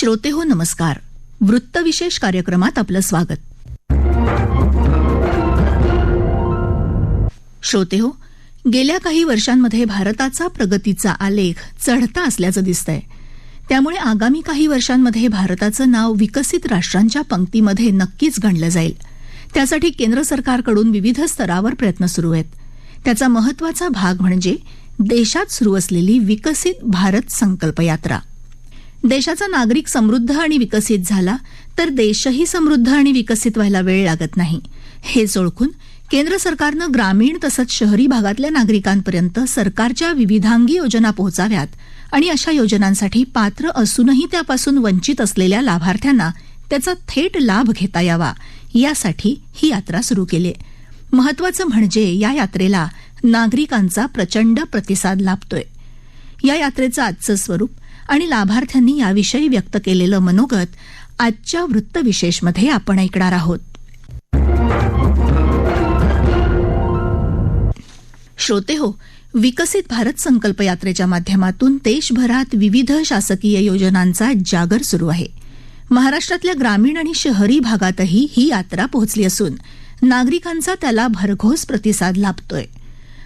श्रोते हो नमस्कार वृत्तविशेष कार्यक्रमात आपलं स्वागत. श्रोते हो गेल्या काही वर्षांमध्ये भारताचा प्रगतीचा आलेख चढता असल्याचं दिसतंय. त्यामुळे आगामी काही वर्षांमध्ये भारताचं नाव विकसित राष्ट्रांच्या पंक्तीमध्ये नक्कीच गणलं जाईल. त्यासाठी केंद्र सरकारकडून विविध स्तरावर प्रयत्न सुरू आहेत. त्याचा महत्त्वाचा भाग म्हणजे देशात सुरू असलेली विकसित भारत संकल्प यात्रा देशाचा नागरिक समृद्ध आणि विकसित झाला तर देशही समृद्ध आणि विकसित व्हायला वेळ लागत नाही. हेच ओळखून केंद्र सरकारनं ग्रामीण तसंच शहरी भागातल्या नागरिकांपर्यंत सरकारच्या विविधांगी योजना पोहोचाव्यात आणि अशा योजनांसाठी पात्र असूनही त्यापासून वंचित असलेल्या लाभार्थ्यांना त्याचा थेट लाभ घेता यावा यासाठी ही यात्रा सुरू केली. महत्वाचं म्हणजे या यात्रेला नागरिकांचा प्रचंड प्रतिसाद लाभतोय. या यात्रेचं आजचं स्वरूप आणि लाभार्थ्यांनी याविषयी व्यक्त केलेलं मनोगत आजच्या वृत्तविशेषमध्ये आपण ऐकणार आहोत. श्रोते हो विकसित भारत संकल्प यात्रेच्या माध्यमातून देशभरात विविध शासकीय योजनांचा जागर सुरू आहे. महाराष्ट्रातल्या ग्रामीण आणि शहरी भागातही ही यात्रा पोहोचली असून नागरिकांचा त्याला भरघोस प्रतिसाद लाभतोय.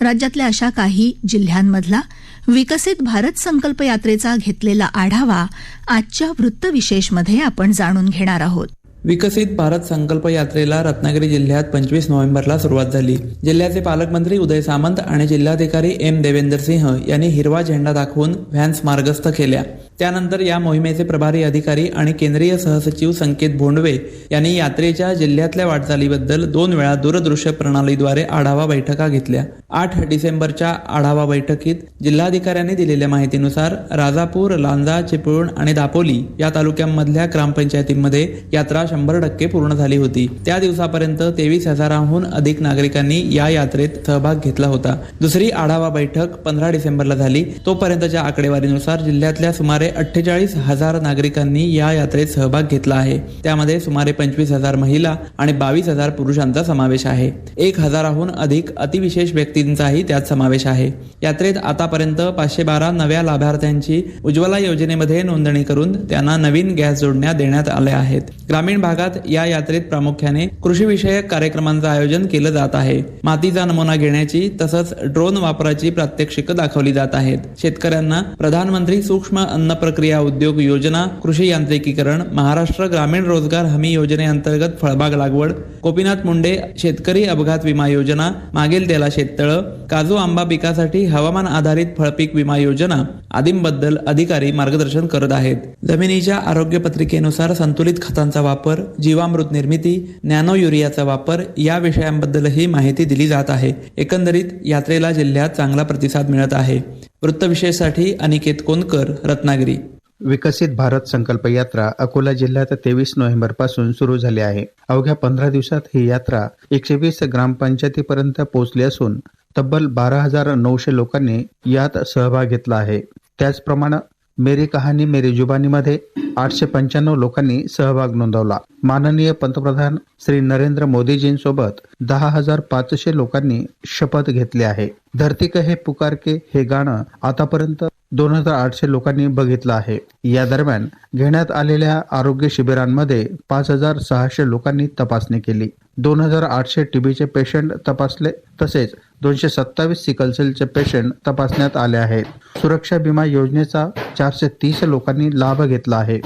राज्यातल्या अशा काही जिल्ह्यांमधला विकसित भारत संकल्प यात्रेचा घेतलेला आढावा आजच्या वृत्तविशेषमध्ये आपण जाणून घेणार आहोत. विकसित भारत संकल्प यात्रेला रत्नागिरी जिल्ह्यात पंचवीस नोव्हेंबरला सुरुवात झाली. जिल्ह्याचे पालकमंत्री उदय सामंत आणि जिल्हाधिकारी एम देवेंदर सिंह यांनी हिरवा झेंडा दाखवून व्हॅन्स मार्गस्थ केल्या. त्यानंतर या मोहिमेचे प्रभारी अधिकारी आणि केंद्रीय सहसचिव संकेत भोंडवे यांनी यात्रेच्या जिल्ह्यातल्या वाटचालीबद्दल दोन वेळा दूरदृश्य प्रणालीद्वारे आढावा बैठका घेतल्या. आठ डिसेंबरच्या आढावा बैठकीत जिल्हाधिकाऱ्यांनी दिलेल्या माहितीनुसार राजापूर लांजा चिपळूण आणि दापोली या तालुक्यांमधल्या ग्रामपंचायतींमध्ये यात्रा शंभर टक्के पूर्ण झाली होती. त्या दिवसापर्यंत तेवीस हजाराहून अधिक नागरिकांनी या यात्रेत सहभाग घेतला होता. दुसरी आढावा बैठक पंधरा डिसेंबरला झाली. तोपर्यंतच्या आकडेवारीनुसार जिल्ह्यातल्या सुमारे सुमारे अठ्ठेचाळीस हजार नागरिकांनी या यात्रेत सहभाग घेतला आहे. त्यामध्ये सुमारे पंचवीस हजार महिला आणि बावीस हजार पुरुषांचा समावेश आहे. एक हजाराहून अधिक अतिविशेष व्यक्तींचाही त्यात समावेश आहे. यात्रेत आतापर्यंत पाचशे बारा नव्या लाभार्थ्यांची उज्ज्वला योजनेमध्ये नोंदणी करून त्यांना नवीन गॅस जोडण्या देण्यात आल्या आहेत. ग्रामीण भागात या यात्रेत प्रामुख्याने कृषीविषयक कार्यक्रमांचं आयोजन केलं जात आहे. मातीचा नमुना घेण्याची तसंच ड्रोन वापराची प्रात्यक्षिकं दाखवली जात आहेत. शेतकऱ्यांना प्रधानमंत्री सूक्ष्म अन्न प्रक्रिया उद्योग योजना कृषी यांत्रिकीकरण महाराष्ट्र ग्रामीण रोजगार हमी योजनेअंतर्गत फळबाग लागवड गोपीनाथ मुंडे शेतकरी अपघात विमा योजना मागील त्याला शेततळं काजू आंबा पिकासाठी हवामान आधारित फळपीक विमा योजना आदींबद्दल अधिकारी मार्गदर्शन करत आहेत. जमिनीच्या आरोग्य पत्रिकेनुसार संतुलित खतांचा वापर जीवामृत निर्मिती नॅनो युरियाचा वापर या विषयांबद्दलही माहिती दिली जात आहे. एकंदरीत यात्रेला जिल्ह्यात चांगला प्रतिसाद मिळत आहे. वृत्तविशेषसाठी अनिकेत कोनकर रत्नागिरी. विकसित भारत संकल्प यात्रा अकोला जिल्ह्यात तेवीस नोव्हेंबरपासून सुरू झाली आहे. अवघ्या पंधरा दिवसात ही यात्रा एकशे वीस ग्रामपंचायतीपर्यंत पोहोचली असून तब्बल बारा हजार नऊशे लोकांनी यात सहभाग घेतला आहे. त्याचप्रमाणे मेरी कहाणी मेरी जुबानी मध्ये आठशे पंच्याण्णव लोकांनी सहभाग नोंदवला. माननीय पंतप्रधान श्री नरेंद्र मोदीजींसोबत दहा हजार पाचशे लोकांनी शपथ घेतली आहे. धरती हे पुकार के हे गाणं आतापर्यंत दोन हजार आठशे लोकांनी बघितलं आहे. या दरम्यान घेण्यात आलेल्या आरोग्य शिबिरांमध्ये पाच हजार सहाशे लोकांनी तपासणी केली. दोन हजार आठशे टीबीचे पेशंट तपासले तसेच दोनशे सत्तावीस सिकलसेलचे पेशंट तपासण्यात आले आहेत. सुरक्षा विमा योजनेचा चारशे तीस लोकांनी लाभ घेतला आहे.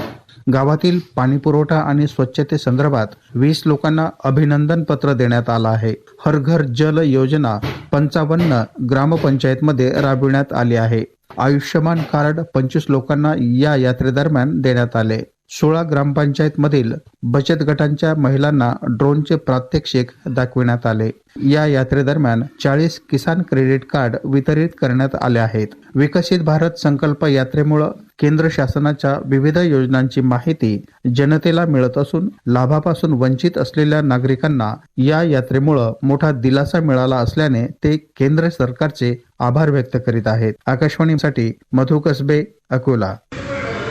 गावातील पाणी पुरवठा आणि स्वच्छतेसंदर्भात वीस लोकांना अभिनंदन पत्र देण्यात आलं आहे. हर घर जल योजना पंचावन्न ग्रामपंचायतमध्ये राबविण्यात आली आहे. आयुष्यमान कार्ड पंचवीस लोकांना या यात्रेदरम्यान देण्यात आले. सोळा ग्रामपंचायत मधील बचत गटांच्या महिलांना ड्रोनचे प्रात्यक्षिक दाखविण्यात आले. या यात्रेदरम्यान चाळीस किसान क्रेडिट कार्ड वितरित करण्यात आले आहेत. विकसित भारत संकल्प यात्रेमुळे केंद्र शासनाच्या विविध योजनांची माहिती जनतेला मिळत असून लाभापासून वंचित असलेल्या नागरिकांना या यात्रेमुळे मोठा दिलासा मिळाला असल्याने ते केंद्र सरकारचे आभार व्यक्त करीत आहेत. आकाशवाणीसाठी मधु कसबे अकोला.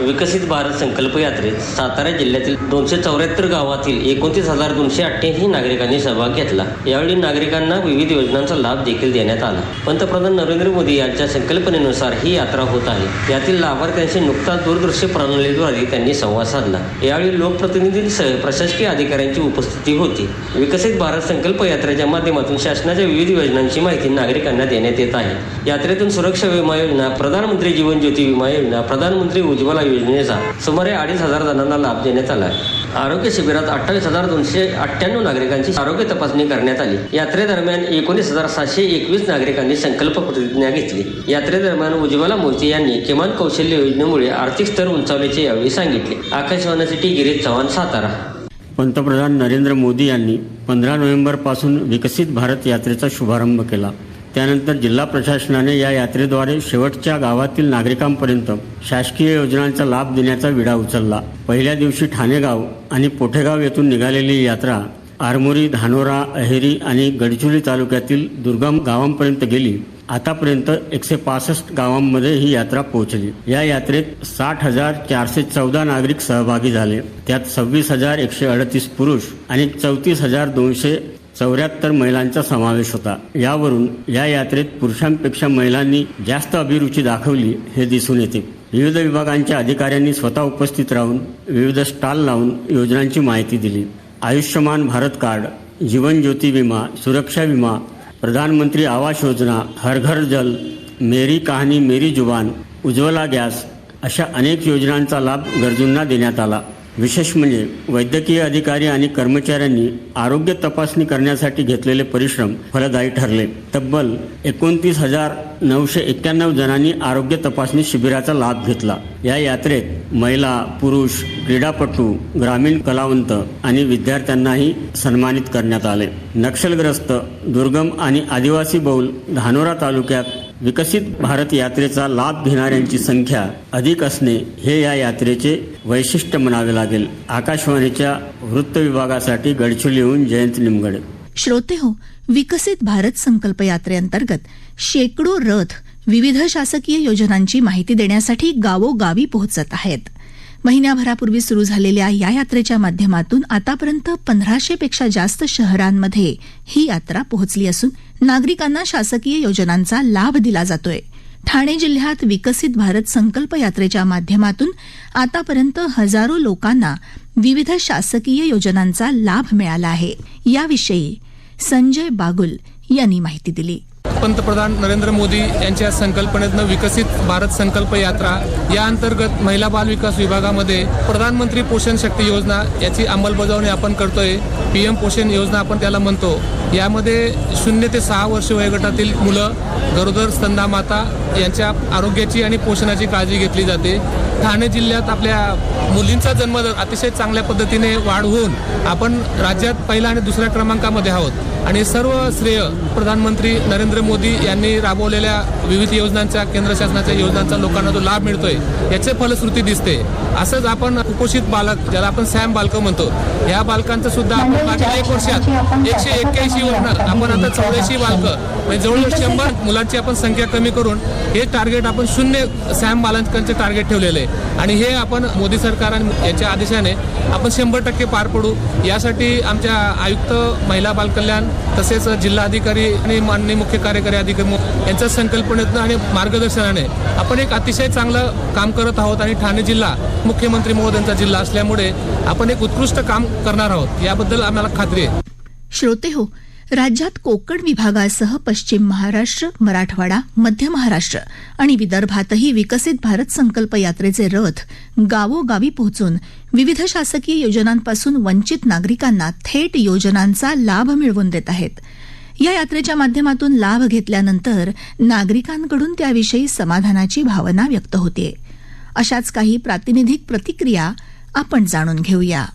विकसित भारत संकल्प यात्रेत सातारा जिल्ह्यातील दोनशे चौऱ्याहत्तर गावातील एकोणतीस हजार दोनशे अठ्ठ्याऐंशी नागरिकांनी सहभाग घेतला. यावेळी नागरिकांना विविध योजनांचा लाभ देखील देण्यात आला. पंतप्रधान नरेंद्र मोदी यांच्या संकल्पनेनुसार ही यात्रा होत आहे. यातील लाभार्थ्यांशी नुकताच दूरदृश्य प्रणालीद्वारे त्यांनी संवाद साधला. यावेळी लोकप्रतिनिधींसह प्रशासकीय अधिकाऱ्यांची उपस्थिती होती. विकसित भारत संकल्प यात्रेच्या माध्यमातून शासनाच्या विविध योजनांची माहिती नागरिकांना देण्यात येत आहे. यात्रेतून सुरक्षा विमा योजना प्रधानमंत्री जीवन ज्योती विमा योजना प्रधानमंत्री उज्ज्वला योजनेचा सुमारे अडीच हजार जणांना लाभ देण्यात आला आरोग्य शिबिरात अठ्ठावीस हजार दोनशे अठ्ठ्याण्णव नागरिकांची आरोग्य तपासणी करण्यात आली. यात्रेदरम्यान एकोणीस हजार सातशे एकवीस नागरिकांनी संकल्प प्रतिज्ञा घेतली. यात्रेदरम्यान उज्ज्वला मोहिते यांनी किमान कौशल्य योजनेमुळे आर्थिक स्तर उंचावल्याचे यावेळी सांगितले. आकाशवाणीसाठी गिरीश चव्हाण सातारा. पंतप्रधान नरेंद्र मोदी यांनी पंधरा नोव्हेंबरपासून विकसित भारत यात्रेचा शुभारंभ केला. त्यानंतर जिल्हा प्रशासनाने या यात्रेद्वारे शेवटच्या गावातील नागरिकांपर्यंत शासकीय योजनांचा लाभ देण्याचा विडा उचलला. पहिल्या दिवशी ठाणेगाव आणि पोठेगाव येथून निघालेली यात्रा आरमोरी धानोरा अहेरी आणि गडचिरोली तालुक्यातील दुर्गम गावांपर्यंत गेली. आतापर्यंत एकशे पासष्ट गावांमध्ये ही यात्रा पोहोचली. या यात्रेत साठ हजार चारशे चौदा नागरिक सहभागी झाले. त्यात सव्वीस हजार एकशे अडतीस पुरुष आणि चौतीस हजार दोनशे चौऱ्याहत्तर महिलांचा समावेश होता. यावरून या यात्रेत पुरुषांपेक्षा महिलांनी जास्त अभिरुची दाखवली हे दिसून येते. विविध विभागांच्या अधिकाऱ्यांनी स्वतः उपस्थित राहून विविध स्टॉल लावून योजनांची माहिती दिली. आयुष्यमान भारत कार्ड जीवन ज्योती विमा सुरक्षा विमा प्रधानमंत्री आवास योजना हर घर जल मेरी कहाणी मेरी जुबान उज्ज्वला गॅस अशा अनेक योजनांचा लाभ गरजूंना देण्यात आला. विशेष म्हणजे वैद्यकीय अधिकारी आणि कर्मचाऱ्यांनी आरोग्य तपासणी करण्यासाठी घेतलेले परिश्रम फलदायी ठरले. तब्बल एकोणतीस हजार नऊशे एक्क्याण्णव जणांनी आरोग्य तपासणी शिबिराचा लाभ घेतला. या यात्रेत महिला पुरुष क्रीडापटू ग्रामीण कलावंत आणि विद्यार्थ्यांनाही सन्मानित करण्यात आले. नक्षलग्रस्त दुर्गम आणि आदिवासी बहुल धानोरा तालुक्यात विकसित भारत यात्रेचा लाभ घेणाऱ्यांची संख्या अधिक असणे हे या यात्रेचे वैशिष्ट्य म्हणावे लागेल. आकाशवाणीच्या वृत्त विभागासाठी गडचिरोलीहून जयंत निमगडे. श्रोते हो विकसित भारत संकल्प यात्रेअंतर्गत शेकडो रथ विविध शासकीय योजनांची माहिती देण्यासाठी गावोगावी पोहोचत आहेत. महिन्याभरापूर्वी सुरू झालेल्या या यात्रेच्या माध्यमातून आतापर्यंत पंधराशे पेक्षा जास्त शहरांमध्ये ही यात्रा पोहोचली असून नागरिकांना शासकीय योजनांचा लाभ दिला जातोय. ठाणे जिल्ह्यात विकसित भारत संकल्प यात्रेच्या माध्यमातून आतापर्यंत हजारो लोकांना विविध शासकीय योजनांचा लाभ मिळाला आहे. याविषयी संजय बागुल यांनी माहिती दिली. पंतप्रधान नरेंद्र मोदी यांच्या संकल्पनेतनं विकसित भारत संकल्प यात्रा. या अंतर्गत महिला बाल विकास विभागामध्ये प्रधानमंत्री पोषण शक्ती योजना याची अंमलबजावणी आपण करतोय. पी एम पोषण योजना आपण त्याला म्हणतो. यामध्ये शून्य ते सहा वर्ष वयोगटातील मुलं गरोदर स्तंदा माता यांच्या आरोग्याची आणि पोषणाची काळजी घेतली जाते. ठाणे जिल्ह्यात आपल्या मुलींचा जन्मदर अतिशय चांगल्या पद्धतीने वाढ होऊन आपण राज्यात पहिला आणि दुसऱ्या क्रमांकामध्ये आहोत. आणि सर्व श्रेय प्रधानमंत्री नरेंद्र मोदी यांनी राबवलेल्या विविध योजनांच्या केंद्र शासनाच्या योजनांचा लोकांना जो लाभ मिळतोय याचे फलश्रुती दिसते. असंच आपण कुपोषित बालक ज्याला आपण सॅम बालक म्हणतो या बालकांचं सुद्धा आपण मागील एक वर्षात एकशे एक्क्याऐंशी वरनं आपण आता चौऱ्याऐंशी बालकं म्हणजे जवळजवळ शंभर मुलांची आपण संख्या कमी करून हे टार्गेट आपण शून्य सॅम बालकांचे टार्गेट ठेवलेले आहे. आणि हे आपण मोदी सरकार याच्या आदेशाने आपण शंभर टक्के पार पडू. यासाठी आमच्या आयुक्त महिला बालकल्याण तसेच जिल्हाधिकारी आणि माननीय मुख्य कार्यकारी अधिकारी यांच्या संकल्पनेतनं आणि मार्गदर्शनाने आपण एक अतिशय चांगलं काम करत आहोत आणि ठाणे जिल्हा मुख्यमंत्री महोदयांचा जिल्हा असल्यामुळे आपण एक उत्कृष्ट काम करणार आहोत. याबद्दल आम्हाला खात्री आहे. श्रोते हो राज्यात कोकण विभागासह पश्चिम महाराष्ट्र मराठवाडा मध्य महाराष्ट्र आणि विदर्भातही विकसित भारत संकल्प यात्रेचे रथ गावोगावी पोहोचून विविध शासकीय योजनांपासून वंचित नागरिकांना थेट योजनांचा लाभ मिळवून देत आहेत. या यात्रेच्या माध्यमातून लाभ घेतल्यानंतर नागरिकांकडून त्याविषयी समाधानाची भावना व्यक्त होते. अशाच काही प्रातिनिधिक प्रतिक्रिया आपण जाणून घेऊया.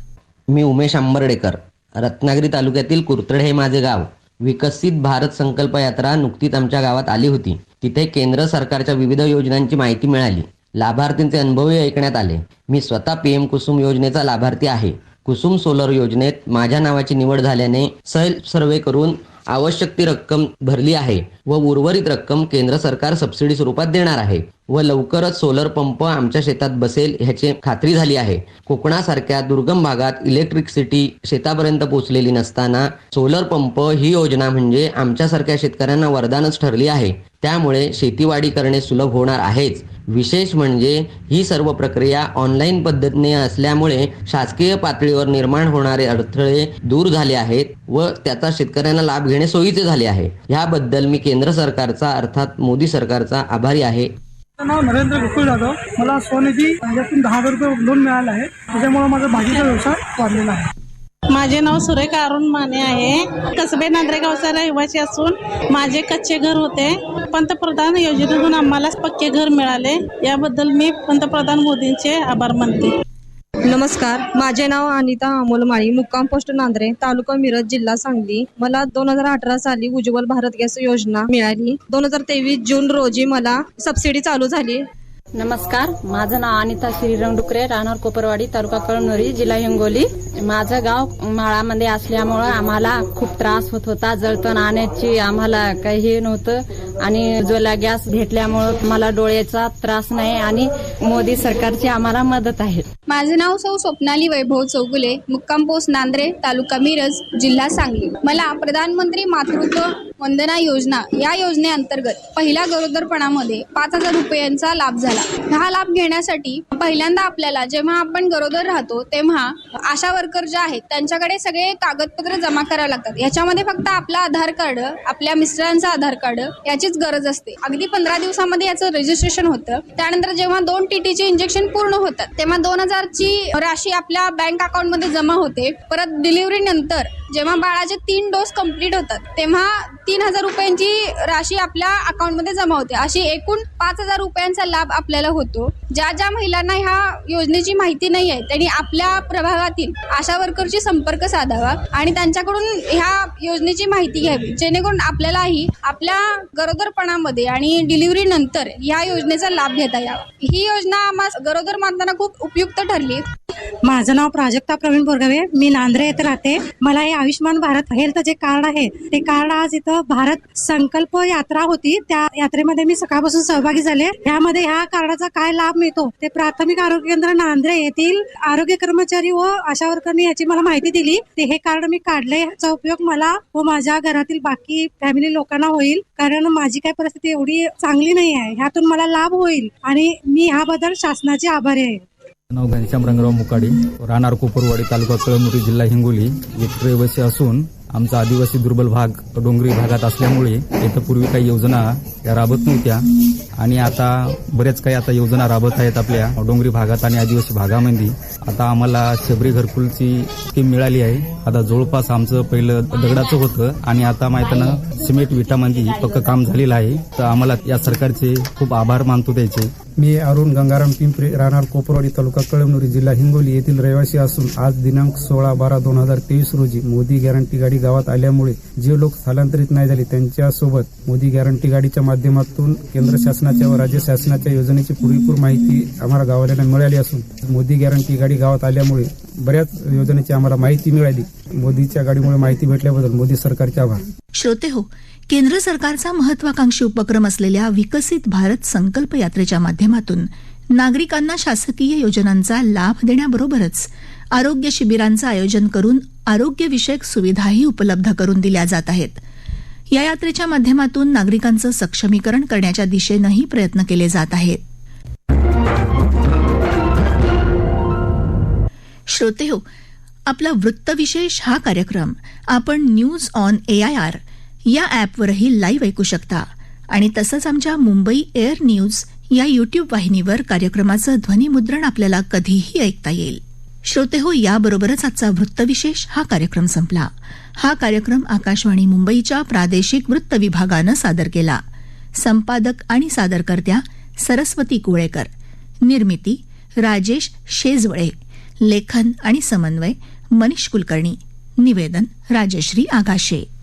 मी उमेश आंबर्डेकर रत्नागिरी तालुक्यातील कुर्तड हे माझे गाव. विकसित भारत संकल्प यात्रा नुकतीच आमच्या गावात आली होती. तिथे केंद्र सरकारच्या विविध योजनांची माहिती मिळाली. लाभार्थींचे अनुभवही ऐकण्यात आले. मी स्वतः पीएम कुसुम योजनेचा लाभार्थी आहे. कुसुम सोलर योजनेत माझ्या नावाची निवड झाल्याने सेल्फ सर्वे करून आवश्यक ती रक्कम भरली आहे व उर्वरित रक्कम केंद्र सरकार सबसिडी स्वरूपात देणार आहे व लवकरच सोलर पंप आमच्या शेतात बसेल ह्याची खात्री झाली आहे. कोकणासारख्या दुर्गम भागात इलेक्ट्रिसिटी शेतापर्यंत पोहोचलेली नसताना सोलर पंप ही योजना म्हणजे आमच्यासारख्या शेतकऱ्यांना वरदानच ठरली आहे. त्यामुळे शेतीवाडी करणे सुलभ होणार आहेच. विशेष म्हणजे ही सर्व प्रक्रिया ऑनलाईन पद्धतीने असल्यामुळे शासकीय पातळीवर निर्माण होणारे अडथळे दूर झाले आहेत व त्याचा शेतकऱ्यांना लाभ घेणे सोयीचे झाले आहे. याबद्दल मी केंद्र सरकारचा अर्थात मोदी सरकारचा आभारी आहे. नाव नरेंद्र गोकुळ जाधव. मला स्वनिधी यातून दहा हजार रुपये लोन मिळालं आहे. त्याच्यामुळे माझा भाजीचा व्यवसाय वाढलेला आहे. माझे नाव सुरेखा अरुण माने आहे. कसबे नांद्रेगावचा रहिवासी असून माझे कच्चे घर होते. पंतप्रधान योजनेतून आम्हाला पक्के घर मिळाले. याबद्दल मी पंतप्रधान मोदींचे आभार मानते. नमस्कार माझे नाव अनिता अमोल माळी मुक्काम पोस्ट नांद्रे तालुका मिरज जिल्हा सांगली. मला दोन हजार अठरा साली उज्ज्वल भारत गॅस योजना मिळाली. दोन हजार तेवीस जून रोजी मला सबसिडी चालू झाली. नमस्कार माझं नाव अनिता श्रीरंग डुकरे राहणार कोपरवाडी तालुका कळमनुरी जिल्हा हिंगोली. माझं गाव माळामध्ये असल्यामुळं आम्हाला खूप त्रास होत होता. जळतण आणण्याची आम्हाला काही हे नव्हतं. आणि उज्ज्वला गॅस भेटल्यामुळं मला डोळ्याचा त्रास नाही आणि मोदी सरकारची आम्हाला मदत आहे. माझे नाव सौ स्वप्नाली वैभव चौगुले मुक्काम पोस्ट नांद्रे तालुका मिरज जिल्हा सांगली. मला प्रधानमंत्री मातृत्व वंदना योजना या योजनेअंतर्गत पहिल्या गरोदरपणामध्ये पाच हजार रुपयांचा लाभ झाला. हा लाभ घेण्यासाठी पहिल्यांदा आपल्याला जेव्हा आपण गरोदर राहतो तेव्हा आशा वर्कर ज्या आहेत त्यांच्याकडे सगळे कागदपत्र जमा करावे लागतात. याच्यामध्ये फक्त आपला आधार कार्ड आपल्या मिस्टरांचं आधार कार्ड याचीच गरज असते. अगदी पंधरा दिवसामध्ये याचं रजिस्ट्रेशन होतं. त्यानंतर जेव्हा दोन टीटीचे इंजेक्शन पूर्ण होतात तेव्हा दोन हजारची राशी आपल्या बँक अकाउंटमध्ये जमा होते. परत डिलिव्हरी नंतर जेव्हा बाळाचे तीन डोस कंप्लीट होतात तेव्हा तीन हजार रुपयांची राशी आपल्या अकाउंटमध्ये जमा होते. अशी एकूण पाच हजार रुपयांचा लाभ आपल्याला होतो. ज्या ज्या महिलांना ह्या योजनेची माहिती नाही आहे त्यांनी आपल्या प्रभागातील आशा वर्करशी संपर्क साधावा आणि त्यांच्याकडून ह्या योजनेची माहिती घ्यावी. जेणेकरून आपल्यालाही आपल्या गरोदरपणामध्ये आणि डिलिव्हरी नंतर ह्या योजनेचा लाभ घेता यावा. ही योजना आम्हाला गरोदर मातांना खूप उपयुक्त ठरली. माझं नाव प्राजक्ता प्रवीण बोरगावे मी नांद्रे येथे राहते. मला हे आयुष्यमान भारत हेल्थ जे कार्ड आहे ते कार्ड आज इथं भारत संकल्प यात्रा होती. त्या यात्रेमध्ये मी सकाळपासून सहभागी झाले. यामध्ये ह्या कार्डाचा काय लाभ मिळतो ते प्राथमिक आरोग्य केंद्र नांद्रे येथील आरोग्य कर्मचारी व आशा वर्करनी याची मला माहिती दिली. ते हे कार्ड मी काढले याचा उपयोग मला व माझ्या घरातील बाकी फॅमिली लोकांना होईल. कारण माझी काय परिस्थिती एवढी चांगली नाही आहे. ह्यातून मला लाभ होईल आणि मी ह्याबद्दल शासनाचे आभारी आहे. नाव घनश्याम रंगराव मुकाडी. राहणार कोपरवाडी तालुका कळमुरी जिल्हा हिंगोली. एक रहिवासी असून आमचा आदिवासी दुर्बल भाग डोंगरी भागात असल्यामुळे इथं पूर्वी काही योजना या राबत नव्हत्या. आणि आता बऱ्याच काही आता योजना राबत आहेत आपल्या डोंगरी भागात आणि आदिवासी भागामध्ये. आता आम्हाला शबरी घरकुलची स्कीम मिळाली आहे. आता जवळपास आमचं पहिलं दगडाचं होतं आणि आता माहिती सिमेंट विटामध्ये पक्क काम झालेलं आहे. तर आम्हाला या सरकारचे खूप आभार मानतो त्याचे. मी अरुण गंगाराम पिंपरे राहणार कोपरवाडी तालुका कळमनुरी जिल्हा हिंगोली येथील रहिवासी असून आज दिनांक सोळा बारा दोन हजार तेवीस रोजी मोदी गॅरंटी गाडी गावात आल्यामुळे जे लोक स्थलांतरित नाही झाले त्यांच्यासोबत मोदी गॅरंटी गाडीच्या माध्यमातून केंद्र शासनाच्या व राज्य शासनाच्या योजनेची पुरेपूर माहिती आम्हाला गावाल्यांना मिळाली असून मोदी गॅरंटी गाडी गावात आल्यामुळे बऱ्याच योजनेची आम्हाला माहिती मिळाली. मोदीच्या गाडीमुळे माहिती भेटल्याबद्दल मोदी सरकारचे आभार. श्रोते हो केंद्र सरकारचा महत्वाकांक्षी उपक्रम असलेल्या विकसित भारत संकल्प यात्रेच्या माध्यमातून नागरिकांना शासकीय योजनांचा लाभ देण्याबरोबरच आरोग्य शिबिरांचं आयोजन करून आरोग्यविषयक सुविधाही उपलब्ध करून दिल्या जात आहेत. या यात्रेच्या माध्यमातून नागरिकांचं सक्षमीकरण करण्याच्या दिशेनंही प्रयत्न केले जात आहेत. श्रोते हो आपला वृत्तविशेष हा कार्यक्रम आपण न्यूज ऑन एआयआर या ॲपवरही लाईव्ह ऐकू शकता. आणि तसंच आमच्या मुंबई एअर न्यूज या युट्यूब वाहिनीवर कार्यक्रमाचं ध्वनिमुद्रण आपल्याला कधीही ऐकता येईल. श्रोते हो याबरोबरच आजचा वृत्तविशेष हा कार्यक्रम संपला. हा कार्यक्रम आकाशवाणी मुंबईच्या प्रादेशिक वृत्त विभागानं सादर केला. संपादक आणि सादरकर्त्या सरस्वती कुळेकर. निर्मिती राजेश शेजवळे. लेखन आणि समन्वय मनीष कुलकर्णी. निवेदन राजश्री आगाशे.